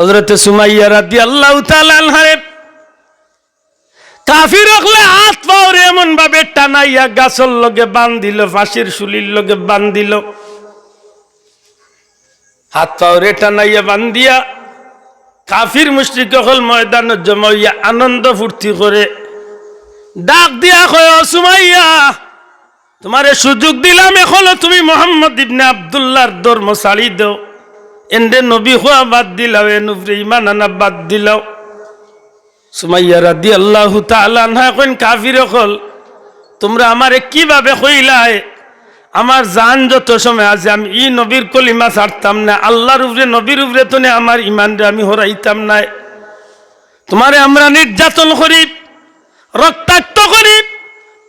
হজরতে সুমাইয়া রাদি আল্লাহ তালানহারে কাফির হলে হাত পাওরে এমন ভাবে টানাইয়া গাছর লগে বান্ধিল, ফাঁসির শুলির লগে বান্ধিল। হাত পাওরে টানাইয়া বান্ধিয়া কাফির মুশ্রিক হল ময়দান জমাইয়া আনন্দ ফুর্তি করে ডাক দিয়া কয়, "ও সুমাইয়া, তোমারে সুযোগ দিলাম এখনও, তুমি মোহাম্মদ ইবনে আবদুল্লাহর ধর্ম ছাড়ি দাও। এন্ডে নবী হওয়া বাদ দিলাও, এ নুফরে ইমান আনা বাদ দিলাও। সুমাইয়া রাদি আল্লাহ তাআলা এখন কাফির হল তোমরা আমারে কীভাবে কইলাই আমার জান যত সময় আছে, আমি ই নবীর কলিমা ছাড়তাম না, আল্লাহর উপরে, নবীর উপরে তো আমার ইমানরে আমি হরাইতাম নাই। তোমারে আমরা নির্যাতন করি, রক্তাক্ত করি,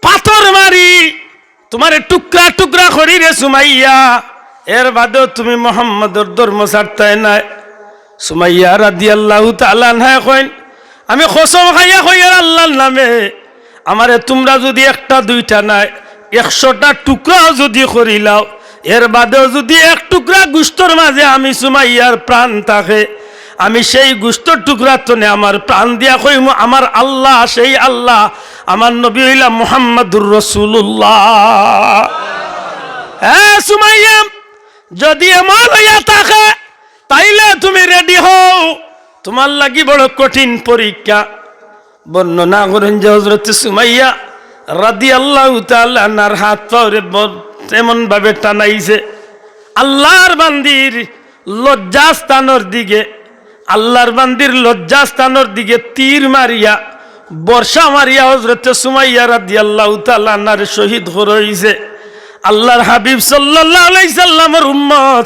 পাথর মারি, তোমারে টুকরা টুকরা করি রে সুমাইয়া। এর বাদেও তুমি মোহাম্মদর ধর্ম ছাড়তাই নাই। সুমাইয়া রাদি আল্লাহ তালান হ্যাঁ কইন, আমি খসম খাইয়া কই আর আল্লাহর নামে, আমারে তোমরা যদি একটা, দুইটা নাই, একশোটা টুকরাও যদি করিলাও এর বাদেও যদি এক টুকরা গুস্তর মাঝে আমি সুমাইয়ার প্রাণ থাকে, আমি সেই গুস্তর টুকরা তনে আমার প্রাণ দিয়া কইম, আমার আল্লাহ, সেই আল্লাহ, আমার নবী হইলা মুহাম্মাদুর রসুল্লাহ হ্যাঁ সুমাইয়া যদি এমন হইয়া থাকে, তাইলে তুমি রেডি হও। তোমার লাগি বড় কঠিন পরীক্ষা। বর্ণনা করেন যে হজরত সুমাইয়া রাদি আল্লাহ তার হাত পাওরে এমন ভাবে টানাইছে। আল্লাহর বান্দির লজ্জাস্থানের দিকে, আল্লাহর বান্দির লজ্জাস্থানের দিকে তীর মারিয়া, বর্ষা মারিয়া হজরত সুমাইয়া রাদি আল্লাহ তাল্লাহার শহীদ হইছে। আল্লাহর হাবিব সাল্লামের উম্মত।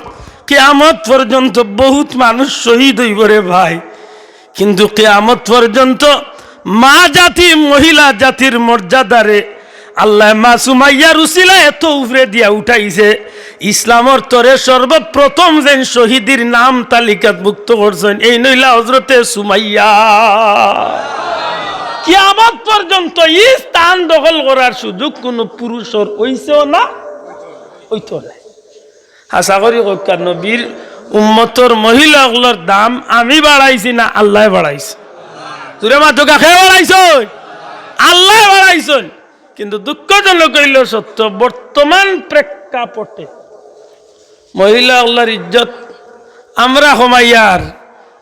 কেয়ামত পর্যন্ত বহুত মানুষ শহীদ হইব রে ভাই। কিন্তু কেয়ামত পর্যন্ত মা জাতি, মহিলা জাতির মর্যাদারে আল্লাহ মা সুমাইয়া রুসিলা এত উপরে দিয়া উঠাইছে। ইসলামর তরে সর্বপ্রথম যেন শহীদের নাম তালিকাত মুক্ত করছেন, এই নইলা হজরতে সুমাইয়া। কিয়ামত পর্যন্ত ই স্থান দখল করার সুযোগ কোনো পুরুষের হইছেও না। হইতো না আশা করি কইকার নবীর উম্মতর মহিলাগুলোর দাম আমি বাড়াইছি না আল্লাহ বাড়াইছে। তোরে মাত্র কাকে বাড়াইছ আল্লাহ বাড়াইছেন। কিন্তু দুঃখজনক হইল সত্য, বর্তমান প্রেক্ষাপটে মহিলা আল্লাহর ইজ্জত আমরা হমাইয়ার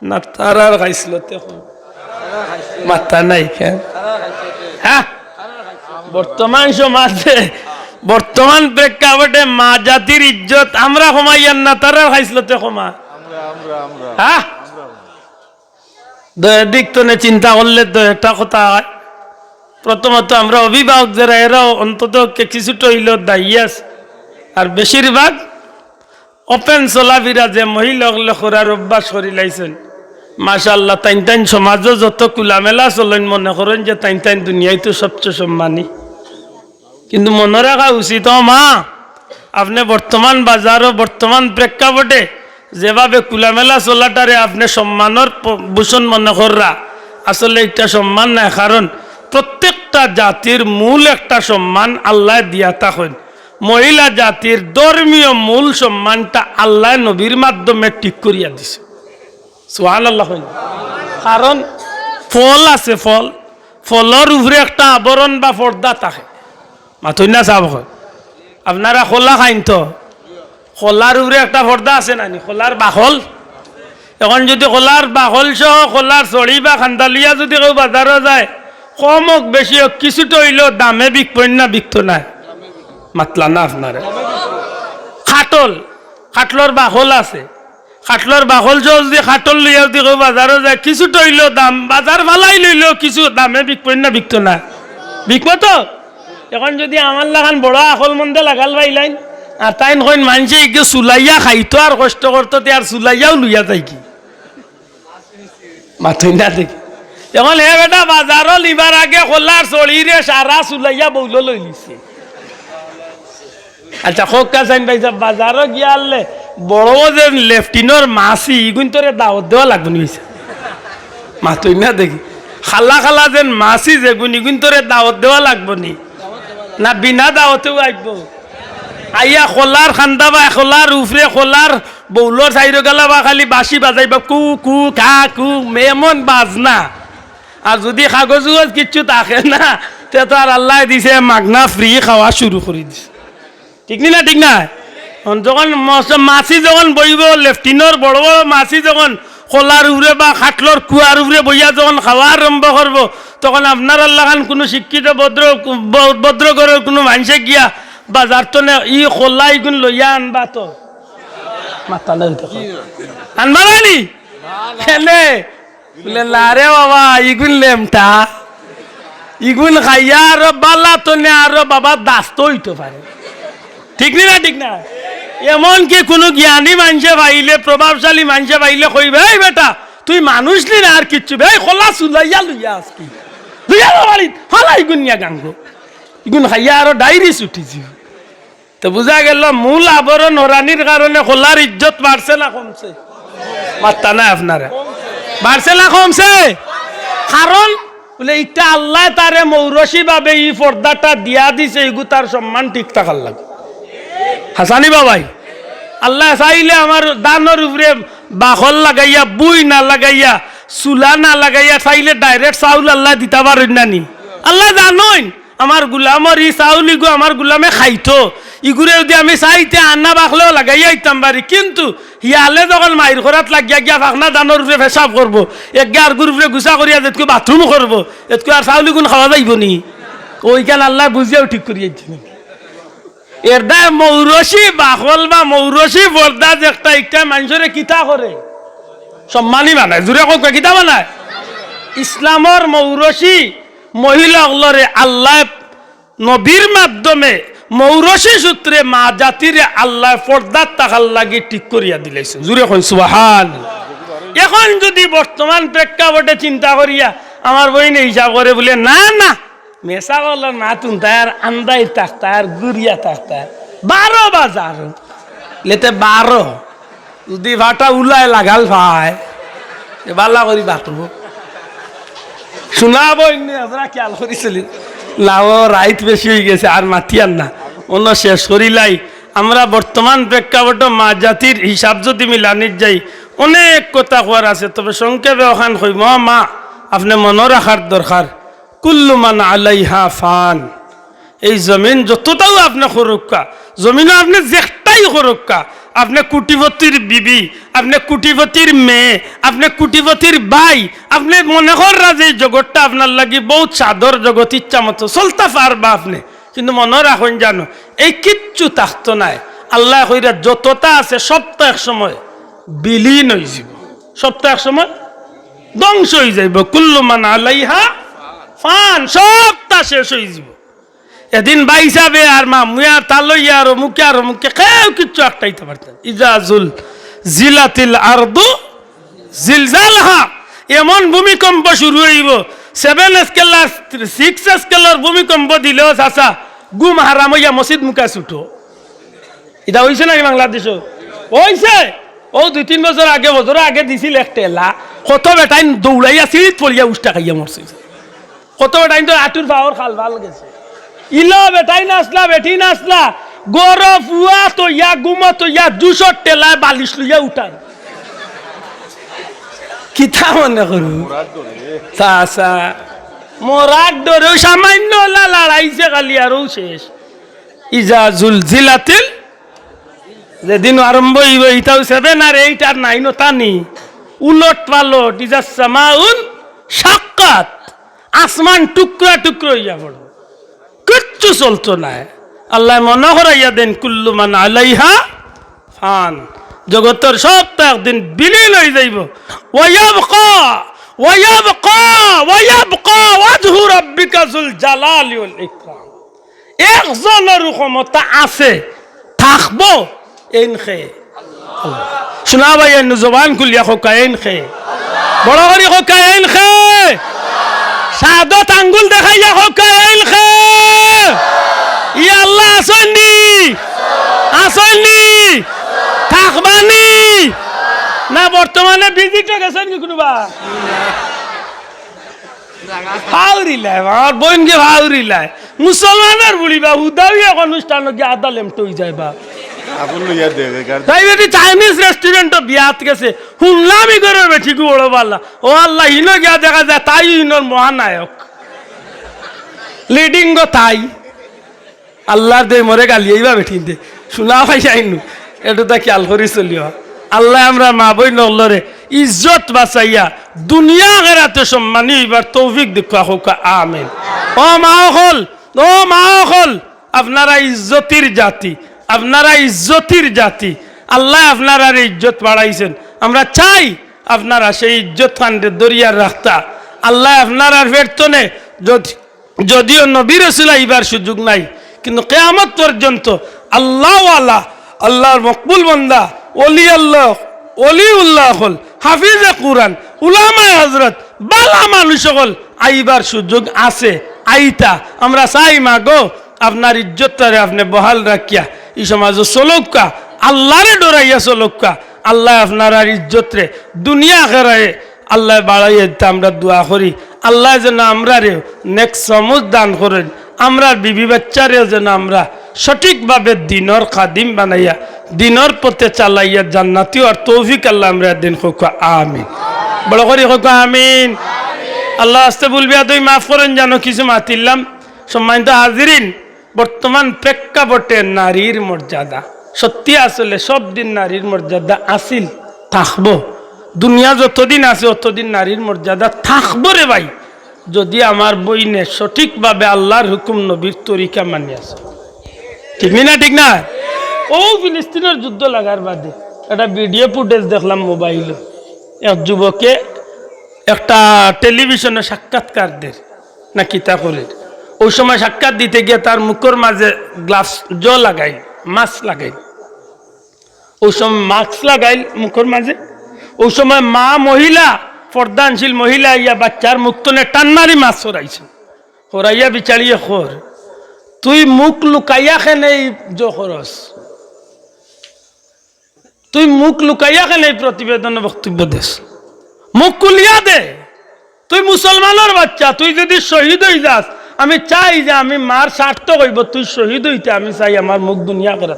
না তারার খাইছিল মাথা নাই কেন? হ্যাঁ? বর্তমান সমাজে বর্তমান প্রেক্ষাপটে মা জাতির ইজ্জত, আমরা হমাইয়ার না তারা খাইছিল তে ক্ষমা দিক তো চিন্তা করলে তো একটা কথা হয়। প্রথমত আমরা অভিভাবক যারা, এরাও অন্তত কিছুটা হইল আছে। আর বেশিরভাগ ওপেন চলাফিরা যে মহিলাগুলো করার অভ্যাস করি লাইছেন মাশাল্লাহ তাইন তাইন সমাজও যত কুলামেলা চলেন, মনে করেন যে তাইন তাইন দুনিয়ায় তো সবচেয়ে সম্মানী। কিন্তু মনে রাখা উচিত মা, আপনি বর্তমান বাজার ও বর্তমান প্রেক্ষাপটে যেভাবে কুলামেলা চলাটারে আপনি সম্মানের ভূষণ মনে কররা আসলে একটা সম্মান নাই কারণ প্রত্যেকটা জাতির মূল একটা সম্মান আল্লাহ দিয়া থাকেন মহিলা জাতির ধর্মীয় মূল সম্মানটা আল্লাহ নবীর মাধ্যমে ঠিক করিয়া দিছে। সোহান আল্লাহ। কারণ ফল আছে ফল। ফলের উপরে একটা আবরণ বা পর্দা থাকে। মাথুই না চাব আপনারা খোলা খাইন তো খোলার উপরে একটা পর্দা আছে নানি খোলার বাখল। এখন যদি খোলার বাখল সহ খোলার চড়ি বা খান্দালিয়া যদি কেউ বাজারে যায়, কম হোক বেশি হোক কিছুটা হইলেও দামে বিকবেন না বিকত নাই। মাতলা না আপনারা খাটল খাটলর বাখল আছে। খাটলর বাখল সহ যদি খাটল লইয়া যদি কেউ বাজারে যায়, কিছুটা হইলেও দাম বাজার ভালাই লইলেও কিছু দামে বিকবেন না বিকত না বিকব তো? এখন যদি আমার লাগান বড় আখল মন্দে লাগাল পাইলাইন আর তাই কইন মানুষে একে চুলাইয়া খাইতো আর কষ্ট করতো আর চুলাইয়াও লইয়া যাই কি? মাথুই না দেখি। এখন হে বেটা বাজারও লিবার আগে খোলার চড়িরে সারা চুলাইয়া বৌল লই লিছে। আচ্ছা খোকা চাইন পাইছা বাজারও গিয়া আনলে, বড় যে লেফটিনর মাসি ইগুন তোরে দাওয়াত দেওয়া লাগবে নিছে মাথুই না দেখি। খালা খালা যেন মাসি যে গুণ তোরে দাওয়াত দেওয়া লাগবো নি না বিনা দাওয়াতেও আইব। আইয়া খোলার খান্দা বা খোলার উফরে খোলার বৌলর সাইরো গেলা বা খালি বাঁশি বাজাইবা। কু কু খা কু এমন বাজনা। আর যদি কাগজ উগজ কিচ্ছু থাকে না, তে তো আর আল্লাহ দিছে মাগনা ফ্রি খাওয়া শুরু করে দিছে। ঠিক নি ঠিক না? যখন মাছি যখন বইব লেফটিনর বড় বড় মাছি যখন খোলার উপরে বা খাটলর কুয়ার উপরে বইয়া যখন খাওয়া আরম্ভ করব তখন আপনার আল্লাহ খান কোনো শিক্ষিত ভদ্র ব- ভদ্র ঘরের কোনো মানুষে গিয়া বাজার তো নে ই খোলা ইগুন লইয়া আনবা তো। আনবা নানি খেলে। বলে লারে বাবা ইগুন লেমটা। ইগুন খাইয়া আরও বালা তো নে আরও বাবা দাস তো হইতে পারে ঠিক না ঠিক না এমনকি কোনো জ্ঞানী মানুষে পাইলে প্রভাবশালী মানুষে পাইলে কইবে, এই বেটা, তুই মানুষ নি না আর কিচ্ছু? বে খোলা চুলাইয়া লইয়া আজকি লইয়া বাড়ি হলা ইগুন নিয়া গাঙ্গ। ইগুন খাইয়া আরও ডাইরি ছুটিছি তো বুঝা গেল, মূল আবরণ হরানির কারণে খোলার ইজ্জত বাড়ছে না কমছে? মাত্তা নাই আপনারা বাড়ছে না কমছে? কারণ বলে, ইটা আল্লাহ তারে মৌরসী ভাবে ই পর্দাটা দিয়া দিছে এগু তার সম্মান ঠিক থাকার লাগে। হাসানি বাবাই, আল্লাহ চাইলে আমার দানোর উপরে বাখল লাগাইয়া, বুই না লাগাইয়া, চুলা না লাগাইয়া চাইলে ডাইরেক্ট চাউল আল্লাহ দিতে পারেন নানি আল্লাহ জানোই আমার গুলামর ই চাউল ইগু আমার গুলামে খাইতো। ইগুরে যদি আমি চাইতে আন্না বাখলেও লাগাইয়া ইতাম পারি কিন্তু হিয়ালে যখন মাইর ঘরাত লাগিয়া গিয়া ফাঁকনা দানোর উপরে পেশাব করব এক গার গুর গুছা করিয়া যেতকে বাথরুম করব এতকে আর চাউল গুণ খাওয়া যাইব নি। ওইখান আল্লাহ বুঝিয়াও ঠিক করিয়া দিচ্ছি এর দা মৌরসি বাহল বা মৌরসি বর্দা যে একটা একটা মানুষের কিতা করে? সম্মানী বানায়, জোরে কক কিতা বানায়? ইসলামর মৌরসি মহিলাগুলরে আল্লাহ নবীর মাধ্যমে মৌরসি সূত্রে মা জাতিরে আল্লাহ পর্দার তাকার লাগি ঠিক করিয়া দিলাইছে। জুড়ে কই সুবাহান। এখন যদি বর্তমান প্রেক্ষাপটে চিন্তা করিয়া আমার বইনে হিসাব করে বলে, না না। মেসা করল না তুন তার আন্দাই থাকতার গুড়িয়া থাকতার বারো বাজার। লেতে বারো। যদি ভাটা উলাই লাগাল ভাই বালা করি বাটব শোনাবো আপনারা খেয়াল করেছিলেন লাও, রাইত বেশি হয়ে গেছে, আর মাতিয়ার না। অন্য শেষ করিলাই আমরা বর্তমান প্রেক্ষাপট মা জাতির হিসাব যদি মিলানির যাই, অনেক কথা কোয়ার আছে, তবে সংক্ষেপে ওখান কইম মা, আপনি মনে রাখার দরকার কুল্লু মান আলাইহা ফান। এই জমিন যতটাও আপনি সরক্ষা, জমিনও আপনি যেটাই সরক্ষা, আপনি কুটিপতির বিবি, আপনি কুটিপতির মেয়ে, আপনি কুটিপতির ভাই, আপনি মনে করা যে এই জগৎটা আপনার লাগি বহুত চাদর জগৎ, ইচ্ছা মতো চলতে পারবা আপনি। কিন্তু মনে রাখুন জানো, এই কিচ্ছু থাকতো নাই। আল্লাহ কইরা যতটা আছে সবটা এক সময় বিলীন হয়ে যাব সবটা এক সময় ধ্বংস হয়ে যাইব। কুল্লু মান আলাইহা ফান সবটা শেষ হয়ে যাব। এদিন বাইসাবে আর মা মুয়া তালইয়া আর মুখে আর মুখে কেউ কিচ্ছু একটাইতে পারতেন ইজাজুল জিলাতিল আরদু জিলজালহা, এমন ভূমিকম্প শুরু হইব। সেভেন স্কেলার সিক্স স্কেলার ভূমিকম্প দিলেও চাচা গুম হারাম হইয়া মসজিদ মুখা ছুটো। এটা হয়েছে নাকি বাংলাদেশ হয়েছে ও, দুই তিন বছর আগে বছর আগে দিছিল একটা এলা কত বেটাই দৌড়াইয়া সিঁড়িত পড়িয়া উষ্টা খাইয়া মরছে। কত বেটাইন তো আটুর পাওয়ার খাল ভালো গেছে। ইলো বেটাই নাচলা বেটি নাচলা। গর ফুয়া তো, ইয়া গুমা তো, ইয়া দুশো টেলায় বালিশ লইয়া উঠান কিতা মনে করু চাচা মরার ডরেও সামান্য লড়াইছে খালি আরও শেষ। ইজা জুল জিলাতিল যেদিন আরম্ভ হইব, ইটাও সেভেন আর এইট আর নাইন তানি উলট পালট ইজা সামাউন সাক্ষাৎ আসমান টুকরা টুকরো হইয়া পড়ব কিচ্ছু চলতো না। আল্লাহ মনে করাইয়া দেন, কুল্লু মান আলাইহা ফান। জগতের সবটা একদিন বিলীন হয়ে যাইব। ওয়াবকা ওয়াবকা ওয়াবকা ওয়াজহু রাব্বিকা যুল জালালি ওয়াল ইকরাম। একজনের ক্ষমতা আছে, থাকব, এন খে। শোনা ভাই জবান খুলিয়া খোকা, এন খে। বড় করে খোকা, এন খে। সাদত আঙ্গুল দেখাইয়া এন খে ই আল্লাহ আসেননি আসেননি থাকবানি না। বর্তমানে ভিজিটে গেছেন কি কোনোবা ভাউরিলাই আমার বোনকে ভাউরিলাই মুসলমানের বলিবা উদাবি এক অনুষ্ঠান গিয়ে আদা লেমটই যায় চাইনিজ বিয়াত গেছে। আল্লাহ দেখা যায়, তাই তাই। দে গালি দে। খেয়াল করি চলিও আল্লাহ আমরা মা বই নল্লরে ইজ্জত বাঁচাইয়া দুনিয়া গেরাতে সম্মানী এবার তৌফিক দেখা হোক, আমেন। ও মা হল ও মা হল আপনারা ইজ্জতির জাতি। আপনারা ইজ্জতির জাতি। আল্লাহ আপনারা ইজ্জত বাড়াইছেন। আমরা চাই আপনারা সেই ইজ্জত খান্ডে দরিয়ার রাখতা আল্লাহ আপনার আপনারা ফেরতনে যদি যদিও নবী রসুল আইবার সুযোগ নাই, কিন্তু কেয়ামত পর্যন্ত আল্লাহ আল্লাহ আল্লাহর মকবুল বন্দা অলি আল্লাহ অলি উল্লাহ হল, হাফিজে কুরআন, উলামায় হজরত বালা মানুষ সকল আইবার সুযোগ আছে, আইতা। আমরা চাই মা গো, আপনার ইজ্জতটারে আপনি বহাল রাখিয়া এই সমাজ চলক্কা, আল্লাহরে ডরাইয়া চলক্কা। আল্লাহ আপনার আর ইজ্জত রে দুনিয়া খেরায় আল্লাহ বাড়াইয়ে দিতে আমরা দোয়া করি। আল্লাহ যেন আমরা রে নেক্সট সমুজ দান করেন। আমরা বিবি বাচ্চারেও যেন আমরা সঠিকভাবে দিনর খাদিম বানাইয়া, দিনর পথে চালাইয়া জান্নাতিও আর তৌফিক আল্লাহ আমরা দিন হোক, আমিন। বড় করি হোক, আমিন। আল্লাহ আসতে বলবি তুই মাফ করেন জানো কিছু মাতিলাম। সম্মানিত হাজিরিন বর্তমান প্রেক্ষাপটে নারীর মর্যাদা। সত্যি আসলে সব দিন নারীর মর্যাদা আসিল, থাকব। দুনিয়া যতদিন আছে, অতদিন নারীর মর্যাদা থাকব রে ভাই। যদি আমার বইনে সঠিকভাবে আল্লাহর হুকুম নবীর তরিকা মানি আছে। ঠিক না ঠিক না? ও ফিলিস্তিনের যুদ্ধ লাগার বাদে একটা ভিডিও ফুটেজ দেখলাম মোবাইলে। এক যুবকে একটা টেলিভিশনে সাক্ষাৎকারদের না কিতা করে ওই সময় সাক্ষাৎ দিতে গিয়ে তার মুখের মাঝে গ্লাস জ লাগাই মাছ লাগাই। ওই সময় মাস্ক লাগাইল মুখের মাঝে। ওই সময় মা মহিলা পর্দানশীল মহিলা ইয়া বাচ্চার মুক্তনে টান্নারি মাছ হরাইছে হরাইয়া বিচারিয়ে খর, তুই মুখ লুকাইয়া খেন জখরস তুই মুখ লুকাইয়া খেন এই প্রতিবেদনে বক্তব্য দেশ মুখ কুলিয়া দে। তুই মুসলমানের বাচ্চা, তুই যদি শহীদ হয়ে যাস আমি চাই যে আমি মার স্বার্থ কইব তুই শহীদ হইতে, আমি চাই আমার মুখ দুনিয়া করে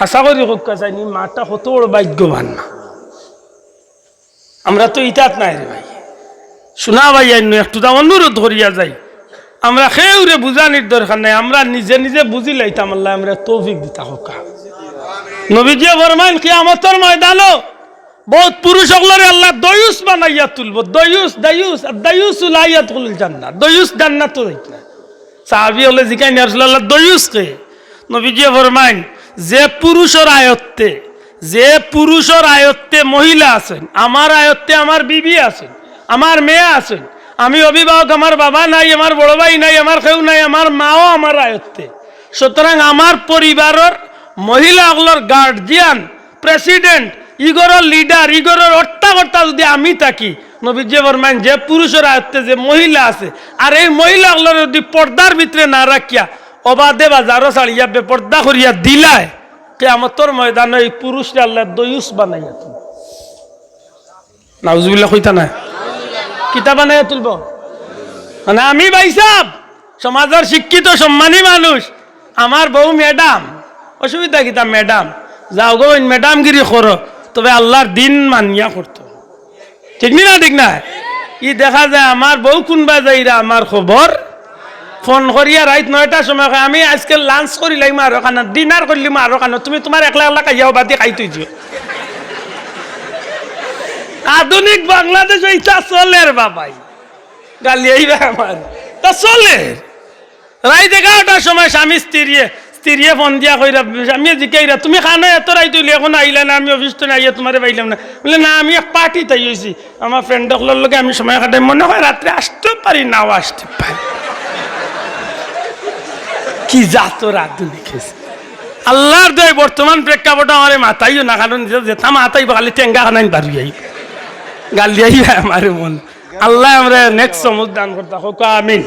হাসা করি হোক চাইনি মাটা কত বড় ভাগ্যবান না। আমরা তো ইটাত নাই রে ভাই। শোনা ভাই, আইন, একটু তা অনুরোধ করিয়া যাই। আমরা খেউরে বুঝানির দরকার নাই, আমরা নিজে নিজে বুঝি লাইতাম, আল্লাহ আমরা তৌফিক দিতা হোকা। নবীজিয়া ফরমাইন কি আমতর ময়দানো বহুত পুরুষ সকলের আল্লাহ দয়ুস বানাইয়া তুলব। দয়ুস দয়ুস, আর দয়ুস উলাইয়া তুল জান্নাত। দয়ুস জান্নাত তো যাইত না সাহাবি হলে জিকাই নিয়ারসুল্লাহ দয়ুস কে নবীজিয়া ফরমাইন, যে পুরুষের আয়ত্তে, যে পুরুষের আয়ত্তে মহিলা আছেন, আমার আয়ত্তে আমার বিবি আছেন, আমার মেয়ে আছেন, আমি অভিভাবক, আমার বাবা নাই, আমার বড় ভাই নাই, আমার কেউ নাই, আমার মাও আমার আয়ত্তে। সুতরাং আমার পরিবারের মহিলাগুলোর গার্জিয়ান প্রেসিডেন্ট ইগরের লিডার ইগরের অট্টাকর্তা যদি আমি থাকি, নবীজি বরমান যে পুরুষের আয়ত্তে যে মহিলা আছে, আর এই মহিলাগুলোর যদি পর্দার ভিতরে না রাখিয়া, অবাধে বাজারও ছাড়িয়া বেপর্দা করিয়া দিলায় কে আমার তোর ময়দানে এই পুরুষরা আল্লাহ দয়ুস বানাইয়া তুমি নাউজুবিল্লাহ, কইতা না কিতা বানাইয়া তুলব? মানে আমি ভাইসাব সমাজের শিক্ষিত, সম্মানী মানুষ, আমার বউ ম্যাডাম, অসুবিধা কিতা ম্যাডাম? যাও গো ম্যাডামগিরি করো। তবে আল্লাহর দিন মানিয়া করতো। ঠিক না ঠিক না? ই দেখা যায় আমার বউ কোনবা যাইরা আমার খবর? ফোন করিয়া রাইত নয়টার সময় আমি আজকে লাঞ্চ করিলাম আরও কানা ডিনার করলিম আরও কানা তুমি তোমার একলা একলা খাইয়াও বাদি খাই তুইছো আধুনিক বাংলাদেশ এইটা চলে রে বাবাই। গালি এইবা আমার। তা চলে রাইত এগারোটার সময় স্বামী স্ত্রীয়ে স্ত্রীয়ে ফোন দিয়া কইরা, আমি জিকাইরা তুমি খানো এত রাইত হইলে এখন আইলা না, আমি অফিস তো আইয়া তোমারে পাইলাম না বলে, না, আমি এক পার্টি তাই হয়েছি আমার ফ্রেন্ডগুলোর লগে আমি সময় কাটাই, মনে হয় রাত্রে আসতে পারি নাও আসতে পারি কি জাতর আধুনিক হয়েছে আল্লাহর দয় বর্তমান প্রেক্ষাপট আমার মাথাইও না কারণ যেতা মাথাই খালি টেঙ্গা খানাই পারবি আই গাল দিয়াই আমার মন। আল্লাহ আমরা নেক্সট সমুদ দান করতে হোক আমিন।